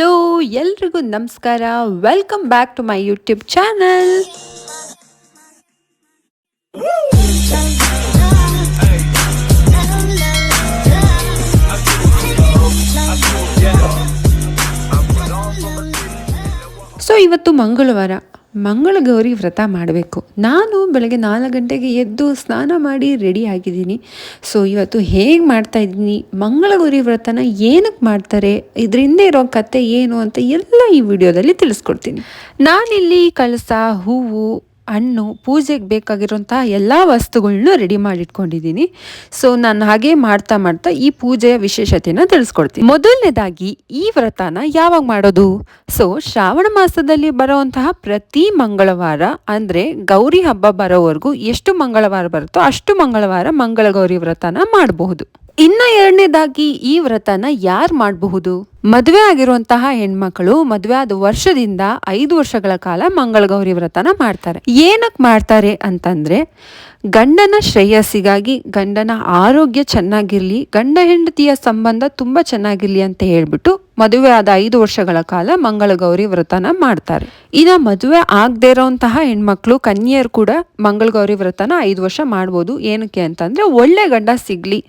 Hello ಎಲ್ರಿಗೂ ನಮಸ್ಕಾರ welcome back to my YouTube channel so ಇವತ್ತು ಮಂಗಳವಾರ ಮಂಗಳಗೌರಿ ವ್ರತ ಮಾಡಬೇಕು. ನಾನು ಬೆಳಗ್ಗೆ ನಾಲ್ಕು ಗಂಟೆಗೆ ಎದ್ದು ಸ್ನಾನ ಮಾಡಿ ರೆಡಿ ಆಗಿದ್ದೀನಿ. ಸೊ, ಇವತ್ತು ಹೇಗೆ ಮಾಡ್ತಾ ಇದ್ದೀನಿ? ಮಂಗಳಗೌರಿ ವ್ರತನ ಏನಕ್ಕೆ ಮಾಡ್ತಾರೆ? ಇದರಿಂದ ಇರೋ ಕತೆ ಏನು ಅಂತ ಎಲ್ಲ ಈ ವಿಡಿಯೋದಲ್ಲಿ ತಿಳಿಸ್ಕೊಡ್ತೀನಿ. ನಾನಿಲ್ಲಿ ಕಳಸ, ಹೂವು ಹಣ್ಣು, ಪೂಜೆಗೆ ಬೇಕಾಗಿರೋಂಥ ಎಲ್ಲ ವಸ್ತುಗಳನ್ನೂ ರೆಡಿ ಮಾಡಿಟ್ಕೊಂಡಿದ್ದೀನಿ. ಸೊ ನಾನು ಹಾಗೆ ಮಾಡ್ತಾ ಮಾಡ್ತಾ ಈ ಪೂಜೆಯ ವಿಶೇಷತೆನ ತಿಳಿಸ್ಕೊಡ್ತೀನಿ. ಮೊದಲನೇದಾಗಿ ಈ ವ್ರತನ ಯಾವಾಗ ಮಾಡೋದು? ಸೊ ಶ್ರಾವಣ ಮಾಸದಲ್ಲಿ ಬರುವಂತಹ ಪ್ರತಿ ಮಂಗಳವಾರ, ಅಂದರೆ ಗೌರಿ ಹಬ್ಬ ಬರೋವರೆಗೂ ಎಷ್ಟು ಮಂಗಳವಾರ ಬರುತ್ತೋ ಅಷ್ಟು ಮಂಗಳವಾರ ಮಂಗಳ ಗೌರಿ ವ್ರತನ ಮಾಡಬಹುದು. ಇನ್ನ ಎರಡನೇದಾಗಿ ಈ ವ್ರತನ ಯಾರು ಮಾಡಬಹುದು? ಮದುವೆ ಆಗಿರುವಂತಹ ಹೆಣ್ಮಕ್ಳು ಮದುವೆ ಆದ ವರ್ಷದಿಂದ ಐದು ವರ್ಷಗಳ ಕಾಲ ಮಂಗಳಗೌರಿ ವ್ರತನ ಮಾಡ್ತಾರೆ. ಏನಕ್ಕೆ ಮಾಡ್ತಾರೆ ಅಂತಂದ್ರೆ ಗಂಡನ ಶ್ರೇಯಸ್ಸಿಗಾಗಿ ಗಂಡನ ಆರೋಗ್ಯ ಚೆನ್ನಾಗಿರಲಿ, ಗಂಡ ಹೆಂಡತಿಯ ಸಂಬಂಧ ತುಂಬಾ ಚೆನ್ನಾಗಿರಲಿ ಅಂತ ಹೇಳ್ಬಿಟ್ಟು ಮದುವೆ ಆದ ಐದು ವರ್ಷಗಳ ಕಾಲ ಮಂಗಳಗೌರಿ ವ್ರತನ ಮಾಡ್ತಾರೆ. ಇನ್ನ ಮದುವೆ ಆಗದೆ ಇರೋಂತಹ ಹೆಣ್ಮಕ್ಳು ಕನ್ಯರು ಕೂಡ ಮಂಗಳಗೌರಿ ವ್ರತನ ಐದು ವರ್ಷ ಮಾಡ್ಬೋದು. ಏನಕ್ಕೆ ಅಂತಂದರೆ ಒಳ್ಳೆ ಗಂಡ ಸಿಗ್ಲಿ,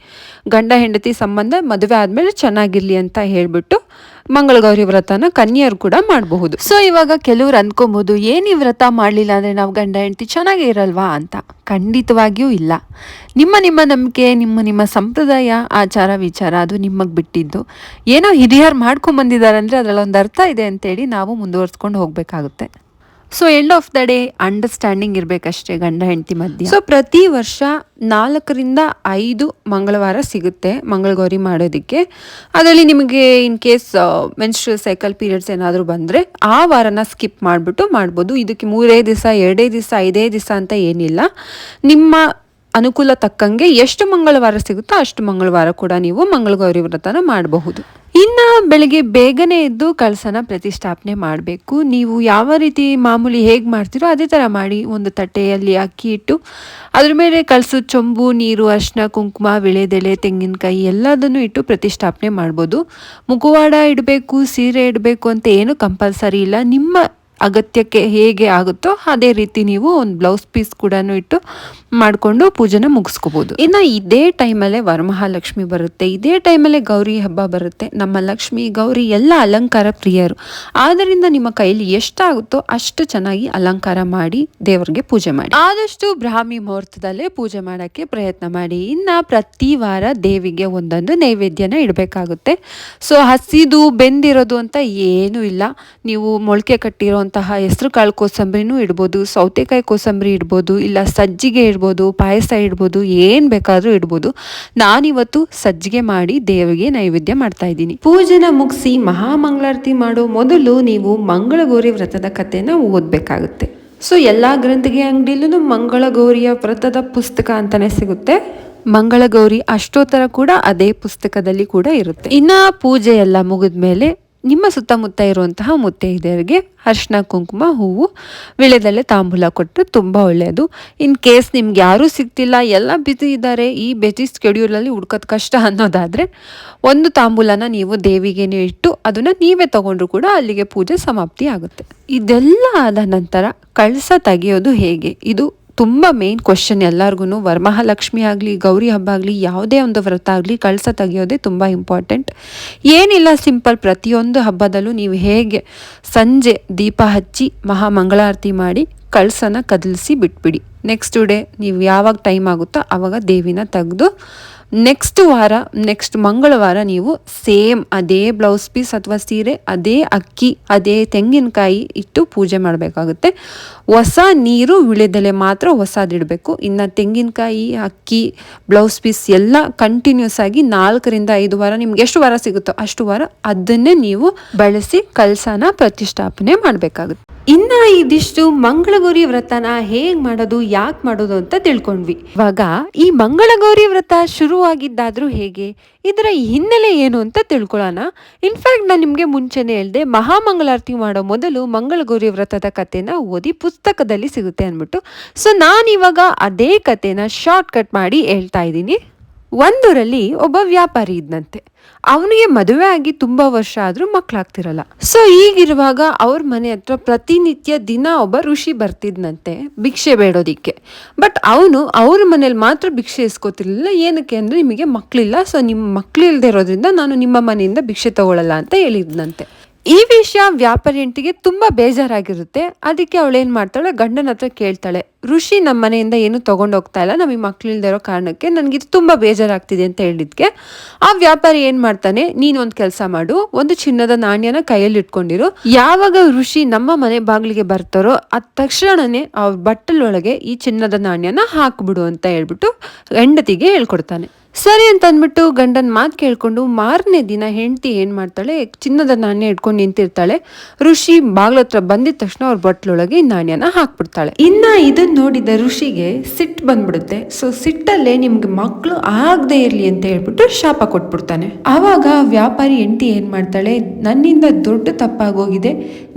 ಗಂಡ ಹೆಂಡತಿ ಸಂಬಂಧ ಮದುವೆ ಆದಮೇಲೆ ಚೆನ್ನಾಗಿರಲಿ ಅಂತ ಹೇಳ್ಬಿಟ್ಟು ಮಂಗಳಗೌರಿ ವ್ರತನ ಕನ್ಯರು ಕೂಡ ಮಾಡಬಹುದು. ಸೊ ಇವಾಗ ಕೆಲವ್ರು ಅನ್ಕೊಬಹುದು ಏನು ಈ ವ್ರತ ಮಾಡ್ಲಿಲ್ಲ ಅಂದ್ರೆ ನಾವು ಗಂಡ ಹೆಂಡತಿ ಚೆನ್ನಾಗೇ ಇರಲ್ವಾ ಅಂತ. ಖಂಡಿತವಾಗಿಯೂ ಇಲ್ಲ. ನಿಮ್ಮ ನಿಮ್ಮ ನಂಬಿಕೆ, ನಿಮ್ಮ ನಿಮ್ಮ ಸಂಪ್ರದಾಯ, ಆಚಾರ, ವಿಚಾರ ಅದು ನಿಮಗೆ ಬಿಟ್ಟಿದ್ದು. ಏನೋ ಹಿರಿಯರು ಮಾಡ್ಕೊಂಡ್ ಬಂದಿದ್ದಾರೆ ಅಂದ್ರೆ ಅದ್ರಲ್ಲಿ ಒಂದು ಅರ್ಥ ಇದೆ ಅಂತೇಳಿ ನಾವು ಮುಂದುವರ್ಸ್ಕೊಂಡು ಹೋಗ್ಬೇಕಾಗುತ್ತೆ. So end of the day understanding ಇರಬೇಕಷ್ಟೇ ಗಂಡ ಹೆಂಡತಿ ಮಧ್ಯೆ. ಸೊ ಪ್ರತಿ ವರ್ಷ ನಾಲ್ಕರಿಂದ ಐದು ಮಂಗಳವಾರ ಸಿಗುತ್ತೆ ಮಂಗಳಗೌರಿ ಮಾಡೋದಕ್ಕೆ. ಅದರಲ್ಲಿ ನಿಮಗೆ in case menstrual cycle periods ಏನಾದರೂ ಬಂದರೆ ಆ ವಾರನ ಸ್ಕಿಪ್ ಮಾಡಿಬಿಟ್ಟು ಮಾಡ್ಬೋದು. ಇದಕ್ಕೆ ಮೂರೇ ದಿವಸ, ಎರಡೇ ದಿವಸ, ಐದೇ ದಿವಸ ಅಂತ ಏನಿಲ್ಲ. ನಿಮ್ಮ ಅನುಕೂಲ ತಕ್ಕಂಗೆ ಎಷ್ಟು ಮಂಗಳವಾರ ಸಿಗುತ್ತೋ ಅಷ್ಟು ಮಂಗಳವಾರ ಕೂಡ ನೀವು ಮಂಗಳಗೌರಿ ವ್ರತನ ಮಾಡಬಹುದು. ಇನ್ನ ಬೆಳಿಗ್ಗೆ ಬೇಗನೆ ಎದ್ದು ಕಳಸನ ಪ್ರತಿಷ್ಠಾಪನೆ ಮಾಡಬೇಕು. ನೀವು ಯಾವ ರೀತಿ ಮಾಮೂಲಿ ಹೇಗೆ ಮಾಡ್ತೀರೋ ಅದೇ ಥರ ಮಾಡಿ ಒಂದು ತಟ್ಟೆಯಲ್ಲಿ ಅಕ್ಕಿ ಇಟ್ಟು, ಅದ್ರ ಮೇಲೆ ಕಳಸದ ಚೊಂಬು, ನೀರು ಅರ್ಶಿನ ಕುಂಕುಮ ವಿಳೆದೆಲೆ ತೆಂಗಿನಕಾಯಿ ಎಲ್ಲದನ್ನು ಇಟ್ಟು ಪ್ರತಿಷ್ಠಾಪನೆ ಮಾಡ್ಬೋದು. ಮುಖವಾಡ ಇಡಬೇಕು, ಸೀರೆ ಇಡಬೇಕು ಅಂತ ಏನು ಕಂಪಲ್ಸರಿ ಇಲ್ಲ. ನಿಮ್ಮ ಅಗತ್ಯಕ್ಕೆ ಹೇಗೆ ಆಗುತ್ತೋ ಅದೇ ರೀತಿ ನೀವು ಒಂದು ಬ್ಲೌಸ್ ಪೀಸ್ ಕೂಡ ಇಟ್ಟು ಮಾಡಿಕೊಂಡು ಪೂಜೆನ ಮುಗಿಸ್ಕೋಬೋದು. ಇನ್ನು ಇದೇ ಟೈಮಲ್ಲೇ ವರಮಹಾಲಕ್ಷ್ಮಿ ಬರುತ್ತೆ. ಇದೇ ಟೈಮಲ್ಲೇ ಗೌರಿ ಹಬ್ಬ ಬರುತ್ತೆ. ನಮ್ಮ ಲಕ್ಷ್ಮಿ, ಗೌರಿ ಎಲ್ಲ ಅಲಂಕಾರ ಪ್ರಿಯರು. ಆದ್ದರಿಂದ ನಿಮ್ಮ ಕೈಲಿ ಎಷ್ಟಾಗುತ್ತೋ ಅಷ್ಟು ಚೆನ್ನಾಗಿ ಅಲಂಕಾರ ಮಾಡಿ ದೇವರಿಗೆ ಪೂಜೆ ಮಾಡಿ. ಆದಷ್ಟು ಬ್ರಾಹ್ಮಿ ಮುಹೂರ್ತದಲ್ಲೇ ಪೂಜೆ ಮಾಡೋಕ್ಕೆ ಪ್ರಯತ್ನ ಮಾಡಿ. ಇನ್ನು ಪ್ರತಿ ವಾರ ದೇವಿಗೆ ಒಂದೊಂದು ನೈವೇದ್ಯನ ಇಡಬೇಕಾಗುತ್ತೆ. ಸೊ ಹಸಿದು, ಬೆಂದಿರೋದು ಅಂತ ಏನೂ ಇಲ್ಲ. ನೀವು ಮೊಳಕೆ ಕಟ್ಟಿರೋಂತಹ ಹೆಸರು ಕಾಳು ಕೋಸಂಬರಿನೂ ಇಡ್ಬೋದು, ಸೌತೆಕಾಯಿ ಕೋಸಂಬರಿ ಇಡ್ಬೋದು, ಇಲ್ಲ ಸಜ್ಜಿಗೆ ಇಡ್ಬೋದು, ಪಾಯಸ ಇಡ್ಬೋದು, ಏನು ಬೇಕಾದರೂ ಇಡ್ಬೋದು. ನಾನಿವತ್ತು ಸಜ್ಜಿಗೆ ಮಾಡಿ ದೇವಿಗೆ ನೈವೇದ್ಯ ಮಾಡ್ತಾ ಇದ್ದೀನಿ. ಪೂಜೆನ ಮುಗಿಸಿ ಮಹಾಮಂಗಳಾರತಿ ಮಾಡೋ ಮೊದಲು ನೀವು ಮಂಗಳಗೌರಿ ವ್ರತದ ಕಥೆನ ಓದಬೇಕಾಗುತ್ತೆ. ಸೊ, ಎಲ್ಲ ಗ್ರಂಥಿಗೆ ಅಂಗಡಿಲೂ ಮಂಗಳಗೌರಿಯ ವ್ರತದ ಪುಸ್ತಕ ಅಂತಲೇ ಸಿಗುತ್ತೆ. ಮಂಗಳಗೌರಿ ಅಷ್ಟೋತ್ತರ ಕೂಡ ಅದೇ ಪುಸ್ತಕದಲ್ಲಿ ಕೂಡ ಇರುತ್ತೆ. ಇನ್ನ ಪೂಜೆ ಎಲ್ಲ ಮುಗಿದ್ಮೇಲೆ ನಿಮ್ಮ ಸುತ್ತಮುತ್ತ ಇರುವಂತಹ ಮುತ್ತೈದೆಯರಿಗೆ ಅರ್ಶಿನ, ಕುಂಕುಮ, ಹೂವು, ವಿಳೆದಲ್ಲೇ ತಾಂಬೂಲ ಕೊಟ್ಟರೆ ತುಂಬ ಒಳ್ಳೆಯದು. ಇನ್ ಕೇಸ್ ನಿಮ್ಗೆ ಯಾರೂ ಸಿಗ್ತಿಲ್ಲ, ಎಲ್ಲ ಬಿಸಿ ಇದ್ದಾರೆ, ಈ ಬೆಜಿ ಸ್ಕೆಡ್ಯೂಲಲ್ಲಿ ಹುಡ್ಕೋದು ಕಷ್ಟ ಅನ್ನೋದಾದರೆ ಒಂದು ತಾಂಬೂಲನ ನೀವು ದೇವಿಗೆ ಇಟ್ಟು ಅದನ್ನು ನೀವೇ ತಗೊಂಡ್ರು ಕೂಡ ಅಲ್ಲಿಗೆ ಪೂಜೆ ಸಮಾಪ್ತಿ ಆಗುತ್ತೆ. ಇದೆಲ್ಲ ಆದ ನಂತರ ಕಳಸ ತೆಗೆಯೋದು ಹೇಗೆ? ಇದು ತುಂಬ ಮೇನ್ ಕ್ವಶನ್ ಎಲ್ಲರಿಗೂ ವರಮಹಾಲಕ್ಷ್ಮಿ ಆಗಲಿ, ಗೌರಿ ಹಬ್ಬ ಆಗಲಿ, ಯಾವುದೇ ಒಂದು ವ್ರತ ಆಗಲಿ ಕಳಸ ತೆಗೆಯೋದೇ ತುಂಬ ಇಂಪಾರ್ಟೆಂಟ್ ಏನಿಲ್ಲ ಸಿಂಪಲ್ ಪ್ರತಿಯೊಂದು ಹಬ್ಬದಲ್ಲೂ ನೀವು ಹೇಗೆ ಸಂಜೆ ದೀಪ ಹಚ್ಚಿ ಮಹಾ ಮಂಗಳಾರತಿ ಮಾಡಿ ಕಳಸನ ಕದಲಿಸಿ ಬಿಟ್ಬಿಡಿ. ನೆಕ್ಸ್ಟ್ ಡೇ ನೀವು ಯಾವಾಗ ಟೈಮ್ ಆಗುತ್ತೋ ಆವಾಗ ದೇವಿನ ತೆಗೆದು ನೆಕ್ಸ್ಟ್ ವಾರ ನೆಕ್ಸ್ಟ್ ಮಂಗಳವಾರ ನೀವು ಸೇಮ್ ಅದೇ ಬ್ಲೌಸ್ ಪೀಸ್ ಅಥವಾ ಸೀರೆ, ಅದೇ ಅಕ್ಕಿ, ಅದೇ ತೆಂಗಿನಕಾಯಿ ಇಟ್ಟು ಪೂಜೆ ಮಾಡಬೇಕಾಗುತ್ತೆ. ಹೊಸ ನೀರು ವಿಳೆದೆಲೆ ಮಾತ್ರ ಹೊಸದಿಡಬೇಕು ಇನ್ನು ತೆಂಗಿನಕಾಯಿ, ಅಕ್ಕಿ ಬ್ಲೌಸ್ ಪೀಸ್ ಎಲ್ಲ ಕಂಟಿನ್ಯೂಸ್ ಆಗಿ ನಾಲ್ಕರಿಂದ ಐದು ವಾರ ನಿಮ್ಗೆ ಎಷ್ಟು ವಾರ ಸಿಗುತ್ತೋ ಅಷ್ಟು ವಾರ ಅದನ್ನೇ ನೀವು ಬಳಸಿ ಕಲ್ಸನ ಪ್ರತಿಷ್ಠಾಪನೆ ಮಾಡಬೇಕಾಗುತ್ತೆ. ಇನ್ನ ಇದಿಷ್ಟು ಮಂಗಳಗೌರಿ ವ್ರತನ ಹೇಗ್ ಮಾಡೋದು, ಯಾಕೆ ಮಾಡೋದು ಅಂತ ತಿಳ್ಕೊಂಡ್ವಿ. ಇವಾಗ ಈ ಮಂಗಳಗೌರಿ ವ್ರತ ಶುರುವಾಗಿದ್ದಾದ್ರೂ ಹೇಗೆ, ಇದರ ಹಿನ್ನೆಲೆ ಏನು ಅಂತ ತಿಳ್ಕೊಳ್ಳೋಣ ಇನ್ಫ್ಯಾಕ್ಟ್ ನಾನು ನಿಮಗೆ ಮುಂಚೆನೆ ಹೇಳ್ದೆ, ಮಹಾಮಂಗಳಾರತಿ ಮಾಡೋ ಮೊದಲು ಮಂಗಳಗೌರಿ ವ್ರತದ ಕಥೆನ ಓದಿ ಪುಸ್ತಕದಲ್ಲಿ ಸಿಗುತ್ತೆ ಅಂದ್ಬಿಟ್ಟು. ಸೊ ನಾನು ಇವಾಗ ಅದೇ ಕಥೆನ ಶಾರ್ಟ್ ಕಟ್ ಮಾಡಿ ಹೇಳ್ತಾ ಇದ್ದೀನಿ. ಒಂದೂರಲ್ಲಿ ಒಬ್ಬ ವ್ಯಾಪಾರಿ ಇದ್ನಂತೆ. ಅವನಿಗೆ ಮದುವೆ ಆಗಿ ತುಂಬಾ ವರ್ಷ ಆದ್ರೂ ಮಕ್ಕಳಾಗ್ತಿರಲ್ಲ ಸೊ ಈಗಿರುವಾಗ ಅವ್ರ ಮನೆ ಹತ್ರ ಪ್ರತಿನಿತ್ಯ ದಿನ ಒಬ್ಬ ಋಷಿ ಬರ್ತಿದ್ನಂತೆ ಭಿಕ್ಷೆ ಬೇಡೋದಿಕ್ಕೆ. ಬಟ್ ಅವನು ಅವ್ರ ಮನೇಲಿ ಮಾತ್ರ ಭಿಕ್ಷೆ ಇಸ್ಕೋತಿರ್ಲಿಲ್ಲ. ಏನಕ್ಕೆ ಅಂದ್ರೆ ನಿಮಗೆ ಮಕ್ಕಳಿಲ್ಲ ಸೊ ನಿಮ್ಮ ಮಕ್ಕಳು ಇಲ್ದೇ ಇರೋದ್ರಿಂದ ನಾನು ನಿಮ್ಮ ಮನೆಯಿಂದ ಭಿಕ್ಷೆ ತಗೊಳ್ಳಲ್ಲ ಅಂತ ಹೇಳಿದ್ನಂತೆ. ಈ ವಿಷಯ ವ್ಯಾಪಾರಿಯಂಟಿಗೆ ತುಂಬ ಬೇಜಾರಾಗಿರುತ್ತೆ. ಅದಕ್ಕೆ ಅವಳು ಏನು ಮಾಡ್ತಾಳೆ? ಗಂಡನ ಹತ್ರ ಕೇಳ್ತಾಳೆ, ಋಷಿ ನಮ್ಮ ಮನೆಯಿಂದ ಏನು ತೊಗೊಂಡು ಹೋಗ್ತಾ ಇಲ್ಲ, ನಮಗೆ ಮಕ್ಳಿಲ್ದೇ ಇರೋ ಕಾರಣಕ್ಕೆ ನನಗೆ ಇದು ತುಂಬಾ ಬೇಜಾರಾಗ್ತಿದೆ ಅಂತ ಹೇಳಿದ್ಕೆ. ಆ ವ್ಯಾಪಾರಿ ಏನು ಮಾಡ್ತಾನೆ ನೀನೊಂದು ಕೆಲಸ ಮಾಡು, ಒಂದು ಚಿನ್ನದ ನಾಣ್ಯನ ಕೈಯಲ್ಲಿ ಇಟ್ಕೊಂಡಿರು. ಯಾವಾಗ ಋಷಿ ನಮ್ಮ ಮನೆ ಬಾಗಿಲಿಗೆ ಬರ್ತಾರೋ ಅದ ತಕ್ಷಣನೇ ಅವ್ರ ಬಟ್ಟಲೊಳಗೆ ಈ ಚಿನ್ನದ ನಾಣ್ಯನ ಹಾಕ್ಬಿಡು ಅಂತ ಹೇಳ್ಬಿಟ್ಟು ಹೆಂಡತಿಗೆ ಹೇಳ್ಕೊಡ್ತಾನೆ. ಸರಿ ಅಂತ ಅಂದ್ಬಿಟ್ಟು ಗಂಡನ ಮಾತು ಕೇಳಿಕೊಂಡು ಮಾರನೇ ದಿನ ಹೆಂಡತಿ ಏನು ಮಾಡ್ತಾಳೆ, ಚಿನ್ನದ ನಾಣ್ಯ ಇಟ್ಕೊಂಡು ನಿಂತಿರ್ತಾಳೆ. ಋಷಿ ಬಾಗ್ಲತ್ರ ಬಂದಿದ ತಕ್ಷಣ ಅವ್ರ ಬಟ್ಲೊಳಗೆ ನಾಣ್ಯನ ಹಾಕ್ಬಿಡ್ತಾಳೆ. ಇನ್ನ ಇದನ್ನ ನೋಡಿದ ಋಷಿಗೆ ಸಿಟ್ಟು ಬಂದ್ಬಿಡುತ್ತೆ. ಸೊ ಸಿಟ್ಟಲ್ಲೇ ನಿಮ್ಗೆ ಮಕ್ಕಳು ಆಗದೆ ಇರ್ಲಿ ಅಂತ ಹೇಳ್ಬಿಟ್ಟು ಶಾಪ ಕೊಟ್ಬಿಡ್ತಾನೆ. ಆವಾಗ ವ್ಯಾಪಾರಿ ಹೆಂಡತಿ ಏನು ಮಾಡ್ತಾಳೆ, ನನ್ನಿಂದ ದೊಡ್ಡ ತಪ್ಪಾಗೋಗಿದೆ,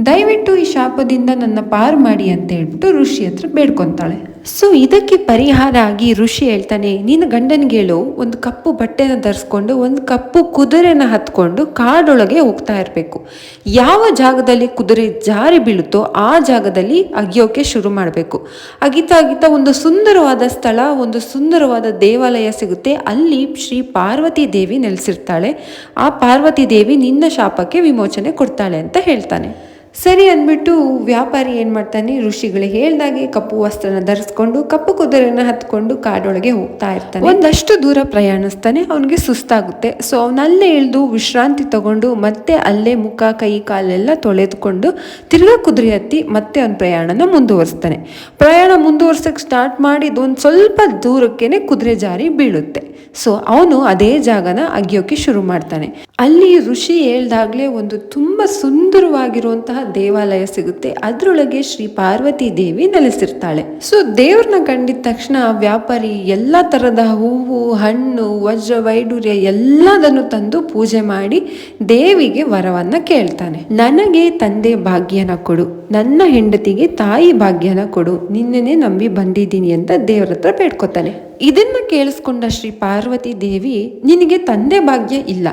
ದಯವಿಟ್ಟು ಈ ಶಾಪದಿಂದ ನನ್ನ ಪಾರು ಮಾಡಿ ಅಂತ ಹೇಳ್ಬಿಟ್ಟು ಋಷಿ ಹತ್ರ ಬೇಡ್ಕೊಂತಾಳೆ. ಸೊ ಇದಕ್ಕೆ ಪರಿಹಾರ ಆಗಿ ಋಷಿ ಹೇಳ್ತಾನೆ ನಿನ್ನ ಗಂಡನಿಗೆ ಒಂದು ಕಪ್ಪು ಬಟ್ಟೆನ ಧರಿಸ್ಕೊಂಡು, ಒಂದು ಕಪ್ಪು ಕುದುರೆನ ಹತ್ಕೊಂಡು ಕಾಡೊಳಗೆ ಹೋಗ್ತಾ ಇರಬೇಕು. ಯಾವ ಜಾಗದಲ್ಲಿ ಕುದುರೆ ಜಾರಿ ಬೀಳುತ್ತೋ ಆ ಜಾಗದಲ್ಲಿ ಅಗಿಯೋಕೆ ಶುರು ಮಾಡಬೇಕು. ಅಗಿತಾ ಅಗಿತಾ ಒಂದು ಸುಂದರವಾದ ಸ್ಥಳ, ಒಂದು ಸುಂದರವಾದ ದೇವಾಲಯ ಸಿಗುತ್ತೆ. ಅಲ್ಲಿ ಶ್ರೀ ಪಾರ್ವತಿ ದೇವಿ ನೆಲೆಸಿರ್ತಾಳೆ. ಆ ಪಾರ್ವತಿ ದೇವಿ ನಿನ್ನ ಶಾಪಕ್ಕೆ ವಿಮೋಚನೆ ಕೊಡ್ತಾಳೆ ಅಂತ ಹೇಳ್ತಾನೆ. ಸರಿ ಅಂದ್ಬಿಟ್ಟು ವ್ಯಾಪಾರಿ ಏನು ಮಾಡ್ತಾನೆ ಋಷಿಗಳಿಗೆ ಹೇಳ್ದಾಗೆ ಕಪ್ಪು ವಸ್ತ್ರನ ಧರಿಸ್ಕೊಂಡು, ಕಪ್ಪು ಕುದುರೆನ ಹತ್ಕೊಂಡು ಕಾಡೊಳಗೆ ಹೋಗ್ತಾ ಇರ್ತಾನೆ. ಒಂದಷ್ಟು ದೂರ ಪ್ರಯಾಣಿಸ್ತಾನೆ, ಅವನಿಗೆ ಸುಸ್ತಾಗುತ್ತೆ. ಸೊ ಅವನಲ್ಲೇ ಇಳಿದು ವಿಶ್ರಾಂತಿ ತಗೊಂಡು ಮತ್ತೆ ಅಲ್ಲೇ ಮುಖ, ಕೈ, ಕಾಲೆಲ್ಲ ತೊಳೆದುಕೊಂಡು ತಿರ್ಗಾ ಕುದುರೆ ಹತ್ತಿ ಮತ್ತೆ ಅವನ ಪ್ರಯಾಣನ ಮುಂದುವರಿಸ್ತಾನೆ. ಪ್ರಯಾಣ ಮುಂದುವರ್ಸಕ್ಕೆ ಸ್ಟಾರ್ಟ್ ಮಾಡಿದ ಒಂದು ಸ್ವಲ್ಪ ದೂರಕ್ಕೇನೆ ಕುದುರೆ ಜಾರಿ ಬೀಳುತ್ತೆ. ಸೊ ಅವನು ಅದೇ ಜಾಗನ ಅಗಿಯೋಕೆ ಶುರು ಮಾಡ್ತಾನೆ. ಅಲ್ಲಿ ಋಷಿ ಹೇಳ್ದಾಗ್ಲೇ ಒಂದು ತುಂಬ ಸುಂದರವಾಗಿರುವಂತಹ ದೇವಾಲಯ ಸಿಗುತ್ತೆ. ಅದರೊಳಗೆ ಶ್ರೀ ಪಾರ್ವತಿ ದೇವಿ ನೆಲೆಸಿರ್ತಾಳೆ. ಸೊ ದೇವ್ರನ್ನ ಕಂಡಿದ ತಕ್ಷಣ ವ್ಯಾಪಾರಿ ಎಲ್ಲಾ ತರದ ಹೂವು, ಹಣ್ಣು, ವಜ್ರ, ವೈಡೂರ್ಯ ಎಲ್ಲದನ್ನು ತಂದು ಪೂಜೆ ಮಾಡಿ ದೇವಿಗೆ ವರವನ್ನ ಕೇಳ್ತಾನೆ. ನನಗೆ ತಂದೆ ಭಾಗ್ಯನ ಕೊಡು. ನನ್ನ ಹೆಂಡತಿಗೆ ತಾಯಿ ಭಾಗ್ಯನ ಕೊಡು. ನಿನ್ನೆನೆ ನಂಬಿ ಬಂದಿದ್ದೀನಿ ಅಂತ ದೇವ್ರ ಹತ್ರ ಬೇಡ್ಕೊತಾನೆ. ಇದನ್ನ ಕೇಳಿಸ್ಕೊಂಡ ಶ್ರೀ ಪಾರ್ವತಿ ದೇವಿ, ನಿನಗೆ ತಂದೆ ಭಾಗ್ಯ ಇಲ್ಲ.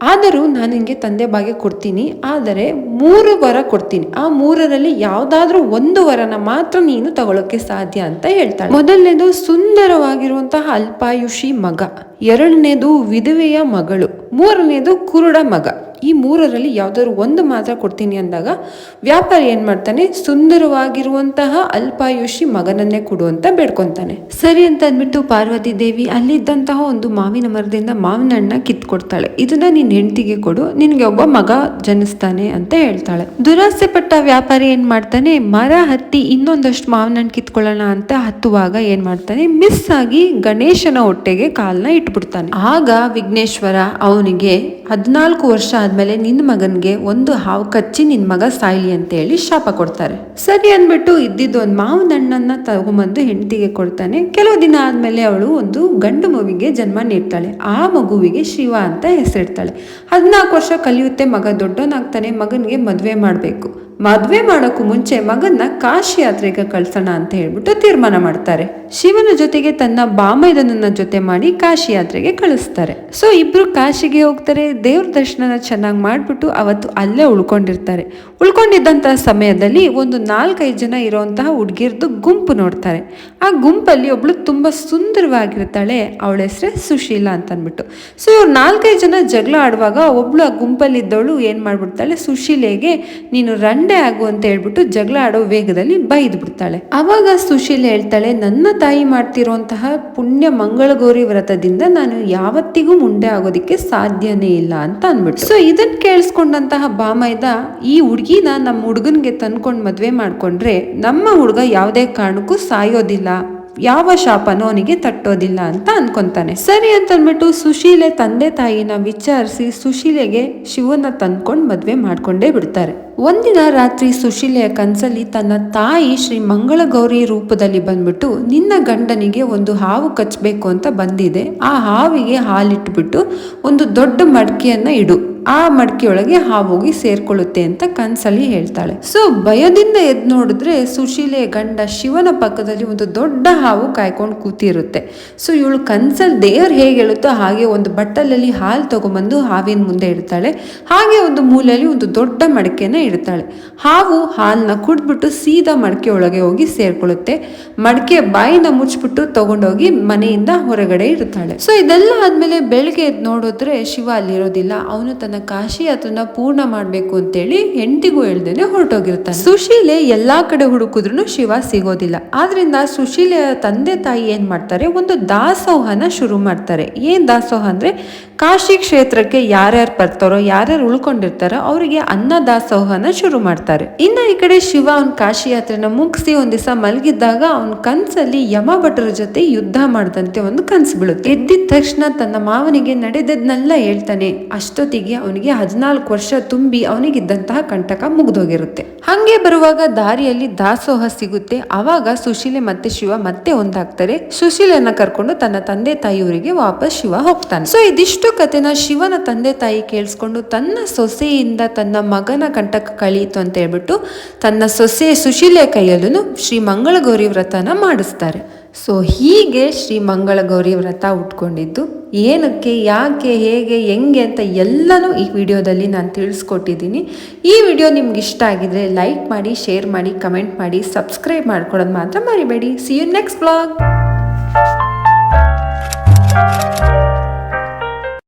ಆದರೂ ನಾನು ನಿಮಗೆ ತಂದೆ ಭಾಗ್ಯ ಕೊಡ್ತೀನಿ, ಆದರೆ ಮೂರು ವರ ಕೊಡ್ತೀನಿ. ಆ ಮೂರರಲ್ಲಿ ಯಾವುದಾದ್ರೂ ಒಂದು ವರನ ಮಾತ್ರ ನೀನು ತಗೊಳ್ಳೋಕೆ ಸಾಧ್ಯ ಅಂತ ಹೇಳ್ತಾಳೆ. ಮೊದಲನೇದು ಸುಂದರವಾಗಿರುವಂತಹ ಅಲ್ಪಾಯುಷಿ ಮಗ, ಎರಡನೇದು ವಿಧವೆಯ ಮಗಳು, ಮೂರನೇದು ಕುರುಡ ಮಗ. ಈ ಮೂರರಲ್ಲಿ ಯಾವ್ದಾದ್ರು ಒಂದು ಮಾತ್ರ ಕೊಡ್ತೀನಿ ಅಂದಾಗ ವ್ಯಾಪಾರಿ ಏನು ಮಾಡ್ತಾನೆ, ಸುಂದರವಾಗಿರುವಂತಹ ಅಲ್ಪಾಯುಷಿ ಮಗನನ್ನೇ ಕೊಡು ಅಂತ ಬೇಡ್ಕೊತಾನೆ. ಸರಿ ಅಂತ ಅಂದ್ಬಿಟ್ಟು ಪಾರ್ವತಿ ದೇವಿ ಅಲ್ಲಿದ್ದಂತಹ ಒಂದು ಮಾವಿನ ಮರದಿಂದ ಮಾವಿನ ಹಣ್ಣ ಕಿತ್ಕೊಡ್ತಾಳೆ. ಇದನ್ನ ನಿನ್ನ ಹೆಂಡತಿಗೆ ಕೊಡು, ನಿನಗೆ ಒಬ್ಬ ಮಗ ಜನಿಸ್ತಾನೆ ಅಂತ ಹೇಳ್ತಾಳೆ. ದುರಾಸೆ ಪಟ್ಟ ವ್ಯಾಪಾರಿ ಏನ್ ಮಾಡ್ತಾನೆ, ಮರ ಹತ್ತಿ ಇನ್ನೊಂದಷ್ಟು ಮಾವಿನ ಹಣ್ಣು ಕಿತ್ಕೊಳ್ಳೋಣ ಅಂತ ಹತ್ತುವಾಗ ಏನ್ ಮಾಡ್ತಾನೆ, ಮಿಸ್ ಆಗಿ ಗಣೇಶನ ಹೊಟ್ಟೆಗೆ ಕಾಲ್ನ ಇಟ್ಬಿಡ್ತಾನೆ. ಆಗ ವಿಘ್ನೇಶ್ವರ ಅವನಿಗೆ ಹದಿನಾಲ್ಕು ವರ್ಷ ಆದ್ಮೇಲೆ ನಿನ್ನ ಮಗನಿಗೆ ಒಂದು ಹಾವು ಕಚ್ಚಿ ನಿನ್ನ ಮಗ ಸಾಯ್ಲಿ ಅಂತ ಹೇಳಿ ಶಾಪ ಕೊಡ್ತಾರೆ. ಸರಿ ಅಂದ್ಬಿಟ್ಟು ಇದ್ದಿದ್ದು ಒಂದು ಮಾವಿನ ಹಣ್ಣನ್ನು ತಗೊಂಬಂದು ಹೆಂಡತಿಗೆ ಕೊಡ್ತಾನೆ. ಕೆಲವು ದಿನ ಆದಮೇಲೆ ಅವಳು ಒಂದು ಗಂಡು ಮಗುವಿಗೆ ಜನ್ಮ ನೀಡ್ತಾಳೆ. ಆ ಮಗುವಿಗೆ ಶಿವ ಅಂತ ಹೆಸರಿಡ್ತಾಳೆ. ಹದಿನಾಲ್ಕು ವರ್ಷ ಕಲಿಯುತ್ತೆ ಮಗ, ದೊಡ್ಡವನಾಗ್ತಾನೆ, ಮಗನಿಗೆ ಮದುವೆ ಮಾಡ್ಬೇಕು. ಮದ್ವೆ ಮಾಡೋಕ್ಕೂ ಮುಂಚೆ ಮಗನ್ನ ಕಾಶಿ ಯಾತ್ರೆಗೆ ಕಳ್ಸೋಣ ಅಂತ ಹೇಳ್ಬಿಟ್ಟು ತೀರ್ಮಾನ ಮಾಡ್ತಾರೆ. ಶಿವನ ಜೊತೆಗೆ ತನ್ನ ಬಾಮೈದನನ್ನ ಜೊತೆ ಮಾಡಿ ಕಾಶಿ ಯಾತ್ರೆಗೆ ಕಳಿಸ್ತಾರೆ. ಸೊ, ಇಬ್ರು ಕಾಶಿಗೆ ಹೋಗ್ತಾರೆ, ದೇವ್ರ ದರ್ಶನನ ಚೆನ್ನಾಗಿ ಮಾಡ್ಬಿಟ್ಟು ಅವತ್ತು ಅಲ್ಲೇ ಉಳ್ಕೊಂಡಿರ್ತಾರೆ. ಉಳ್ಕೊಂಡಿದ್ದಂತಹ ಸಮಯದಲ್ಲಿ ಒಂದು ನಾಲ್ಕೈದು ಜನ ಇರುವಂತಹ ಹುಡುಗಿರ್ದು ಗುಂಪು ನೋಡ್ತಾರೆ. ಆ ಗುಂಪಲ್ಲಿ ಒಬ್ಳು ತುಂಬ ಸುಂದರವಾಗಿರ್ತಾಳೆ, ಅವಳ ಹೆಸರೇ ಸುಶೀಲಾ ಅಂತ ಅಂದ್ಬಿಟ್ಟು ಸೊ ಇವ್ರು ನಾಲ್ಕೈದು ಜನ ಜಗಳ ಆಡುವಾಗ ಒಬ್ಳು ಆ ಗುಂಪಲ್ಲಿದ್ದವಳು ಏನು ಮಾಡ್ಬಿಡ್ತಾಳೆ, ಸುಶೀಲೆಗೆ, ನೀನು ರಂಡೆ ಆಗು ಅಂತ ಹೇಳ್ಬಿಟ್ಟು ಜಗಳ ಆಡೋ ವೇಗದಲ್ಲಿ ಬೈದು ಬಿಡ್ತಾಳೆ. ಅವಾಗ ಸುಶೀಲೆ ಹೇಳ್ತಾಳೆ, ನನ್ನ ತಾಯಿ ಮಾಡ್ತಿರುವಂತಹ ಪುಣ್ಯ ಮಂಗಳಗೌರಿ ವ್ರತದಿಂದ ನಾನು ಯಾವತ್ತಿಗೂ ಮುಂಡೆ ಆಗೋದಿಕ್ಕೆ ಸಾಧ್ಯನೇ ಇಲ್ಲ ಅಂತ ಅಂದ್ಬಿಟ್ಟು ಸೊ ಇದನ್ನ ಕೇಳಿಸ್ಕೊಂಡಂತಹ ಬಾಮೈದ ಈ ಹುಡುಗಿನ ನಮ್ಮ ಹುಡುಗನ್ಗೆ ತಂದ್ಕೊಂಡು ಮದುವೆ ಮಾಡಿಕೊಂಡ್ರೆ ನಮ್ಮ ಹುಡುಗ ಯಾವುದೇ ಕಾರಣಕ್ಕೂ ಸಾಯೋದಿಲ್ಲ. ಯಾವ ಶಾಪನೂ ಅವನಿಗೆ ತಟ್ಟೋದಿಲ್ಲ ಅಂತ ಅನ್ಕೊಂತಾನೆ. ಸರಿ ಅಂತ ಅಂದ್ಬಿಟ್ಟು ಸುಶೀಲೆ ತಂದೆ ತಾಯಿನ ವಿಚಾರಿಸಿ ಸುಶೀಲೆಗೆ ಶಿವನ ತಂದ್ಕೊಂಡು ಮದುವೆ ಮಾಡ್ಕೊಂಡೇ ಬಿಡ್ತಾರೆ. ಒಂದಿನ ರಾತ್ರಿ ಸುಶೀಲೆಯ ಕನಸಲ್ಲಿ ತನ್ನ ತಾಯಿ ಶ್ರೀ ಮಂಗಳಗೌರಿ ರೂಪದಲ್ಲಿ ಬಂದ್ಬಿಟ್ಟು ನಿನ್ನ ಗಂಡನಿಗೆ ಒಂದು ಹಾವು ಕಚ್ಚಬೇಕು ಅಂತ ಬಂದಿದೆ. ಆ ಹಾವಿಗೆ ಹಾಲಿಟ್ಬಿಟ್ಟು ಒಂದು ದೊಡ್ಡ ಮಡಕೆಯನ್ನ ಇಡು. ಆ ಮಡಕೆಯೊಳಗೆ ಹಾವೋಗಿ ಸೇರ್ಕೊಳ್ಳುತ್ತೆ ಅಂತ ಕನ್ಸಲ್ಲಿ ಹೇಳ್ತಾಳೆ. ಸೊ ಭಯದಿಂದ ಎದ್ದು ನೋಡಿದ್ರೆ ಸುಶೀಲೆ ಗಂಡ ಶಿವನ ಪಕ್ಕದಲ್ಲಿ ಒಂದು ದೊಡ್ಡ ಹಾವು ಕಾಯ್ಕೊಂಡು ಕೂತಿರುತ್ತೆ. ಸೊ ಇವಳು ಕನ್ಸಲ್ ದೇವ್ರು ಹೇಗೆ ಹೇಳುತ್ತೋ ಹಾಗೆ ಒಂದು ಬಟ್ಟಲಲ್ಲಿ ಹಾಲು ತಗೊಂಬಂದು ಹಾವಿನ ಮುಂದೆ ಇಡ್ತಾಳೆ. ಹಾಗೆ ಒಂದು ಮೂಲೆಯಲ್ಲಿ ಒಂದು ದೊಡ್ಡ ಮಡಕೆನ ಇಡ್ತಾಳೆ. ಹಾವು ಹಾಲನ್ನ ಕುಡ್ಬಿಟ್ಟು ಸೀದಾ ಮಡಕೆ ಒಳಗೆ ಹೋಗಿ ಸೇರ್ಕೊಳ್ಳುತ್ತೆ. ಮಡಕೆ ಬಾಯಿನ ಮುಚ್ಚಿಬಿಟ್ಟು ತಗೊಂಡೋಗಿ ಮನೆಯಿಂದ ಹೊರಗಡೆ ಇಡ್ತಾಳೆ. ಸೊ ಇದೆಲ್ಲ ಆದ್ಮೇಲೆ ಬೆಳಗ್ಗೆ ಎದ್ದು ನೋಡಿದ್ರೆ ಶಿವ ಅಲ್ಲಿರೋದಿಲ್ಲ. ಅವನು ತನ್ನ ಕಾಶಿ ಯಾತ್ರನ ಪೂರ್ಣ ಮಾಡಬೇಕು ಅಂತೇಳಿ ಹೆಂಡತಿಗೂ ಹೇಳ್ದೇನೆ ಹೊರಟೋಗಿರ್ತಾನೆ. ಸುಶೀಲೆ ಎಲ್ಲಾ ಕಡೆ ಹುಡುಕಿದ್ರು ಶಿವ ಸಿಗೋದಿಲ್ಲ. ಆದ್ರಿಂದ ಸುಶೀಲೆಯ ತಂದೆ ತಾಯಿ ಏನ್ ಮಾಡ್ತಾರೆ? ಒಂದು ದಾಸೋಹನ ಶುರು ಮಾಡ್ತಾರೆ. ಏನ್ ದಾಸೋಹ ಅಂದ್ರೆ ಕಾಶಿ ಕ್ಷೇತ್ರಕ್ಕೆ ಯಾರ್ಯಾರು ಬರ್ತಾರೋ, ಯಾರ್ಯಾರು ಉಳ್ಕೊಂಡಿರ್ತಾರೋ ಅವರಿಗೆ ಅನ್ನ ದಾಸೋಹನ ಶುರು ಮಾಡ್ತಾರೆ. ಇನ್ನ ಈ ಕಡೆ ಶಿವ ಅವ್ನ ಕಾಶಿ ಯಾತ್ರೆನ ಮುಗಿಸಿ ಒಂದ್ ದಿವಸ ಮಲಗಿದ್ದಾಗ ಅವನ ಕನ್ಸಲ್ಲಿ ಯಮ ಭಟರ ಜೊತೆ ಯುದ್ಧ ಮಾಡದಂತೆ ಒಂದು ಕನ್ಸು ಬೀಳುತ್ತೆ. ಎದ್ದಿದ ತಕ್ಷಣ ತನ್ನ ಮಾವನಿಗೆ ನಡೆದದ್ನೆಲ್ಲ ಹೇಳ್ತಾನೆ, ಅಷ್ಟೊತ್ತಿಗೆ ಅವನಿಗೆ ಹದಿನಾಲ್ಕು ವರ್ಷ ತುಂಬಿ ಅವನಿಗಿದ್ದಂತಹ ಕಂಟಕ ಮುಗಿದೋಗಿರುತ್ತೆ. ಹಂಗೆ ಬರುವಾಗ ದಾರಿಯಲ್ಲಿ ದಾಸೋಹ ಸಿಗುತ್ತೆ. ಅವಾಗ ಸುಶೀಲೆ ಮತ್ತೆ ಶಿವ ಮತ್ತೆ ಒಂದಾಗ್ತಾರೆ. ಸುಶೀಲನ ಕರ್ಕೊಂಡು ತನ್ನ ತಂದೆ ತಾಯಿಯವರಿಗೆ ವಾಪಸ್ ಶಿವ ಹೋಗ್ತಾನೆ. ಸೊ ಇದಿಷ್ಟು ಕಥೆನ ಶಿವನ ತಂದೆ ತಾಯಿ ಕೇಳಿಸ್ಕೊಂಡು ತನ್ನ ಸೊಸೆಯಿಂದ ತನ್ನ ಮಗನ ಕಂಟಕ ಕಳೀತು ಅಂತ ಹೇಳ್ಬಿಟ್ಟು ತನ್ನ ಸೊಸೆ ಸುಶೀಲೆ ಕೈಯಲ್ಲೂ ಶ್ರೀ ಮಂಗಳಗೌರಿ ವ್ರತನ ಮಾಡಿಸ್ತಾರೆ. ಸೊ ಹೀಗೆ ಶ್ರೀ ಮಂಗಳ ಗೌರಿ ವ್ರತ ಉಟ್ಕೊಂಡಿದ್ದು, ಏನಕ್ಕೆ, ಯಾಕೆ, ಹೇಗೆ, ಹೆಂಗೆ ಅಂತ ಎಲ್ಲನೂ ಈ ವಿಡಿಯೋದಲ್ಲಿ ನಾನು ತಿಳಿಸ್ಕೊಟ್ಟಿದ್ದೀನಿ. ಈ ವಿಡಿಯೋ ನಿಮ್ಗೆ ಇಷ್ಟ ಆಗಿದ್ರೆ ಲೈಕ್ ಮಾಡಿ, ಶೇರ್ ಮಾಡಿ, ಕಮೆಂಟ್ ಮಾಡಿ, ಸಬ್ಸ್ಕ್ರೈಬ್ ಮಾಡ್ಕೊಳ್ಳೋದು ಮಾತ್ರ ಮರಿಬೇಡಿ. C you next blog